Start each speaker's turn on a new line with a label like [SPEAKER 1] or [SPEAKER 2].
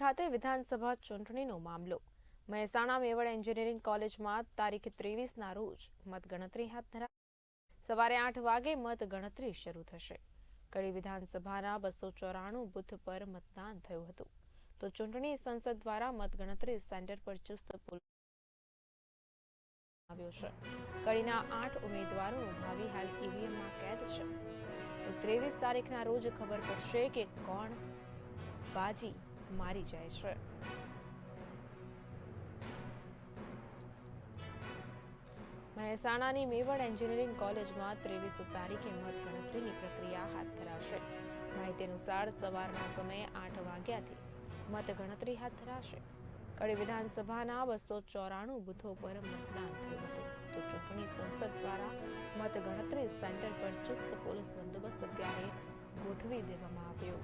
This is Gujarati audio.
[SPEAKER 1] ખાતે વિધાનસભા ચૂંટણીનો મામલો. મહેસાણા મેવડ એન્જિનિયરિંગ કોલેજમાં તારીખ ત્રેવીસના રોજ મતગણતરી હાથ ધરા, સવારે આઠ વાગે મતગણતરી શરૂ થશે. કડી વિધાનસભાના બસો ચોરાણું બુથ પર મતદાન થયું હતું. તો ચૂંટણી સંસદ દ્વારા મતગણતરી સેન્ટર પર ચુસ્ત આવ્યો છે. કડીના આઠ ઉમેદવારોનું ભાવિ હાલ ઈવીએમમાં કેદ છે. તો ત્રેવીસ તારીખના રોજ ખબર પડશે કે કોણ બાજી મારી જાય છે. મહેસાણાની મેવડ એન્જિનિયરિંગ કોલેજમાં ત્રેવીસ તારીખે મતગણતરીની પ્રક્રિયા હાથ ધરાશે. માહિતી અનુસાર સવારના સમયે આઠ વાગ્યાથી મતગણતરી હાથ ધરાશે. કડી વિધાનસભાના બસો ચોરાણું બૂથો પર મતદાન થયું હતું. તો ચૂંટણી સંસદ દ્વારા મતગણતરી સેન્ટર પર ચુસ્ત પોલીસ બંદોબસ્ત અત્યારે ગોઠવી દેવામાં આવ્યો.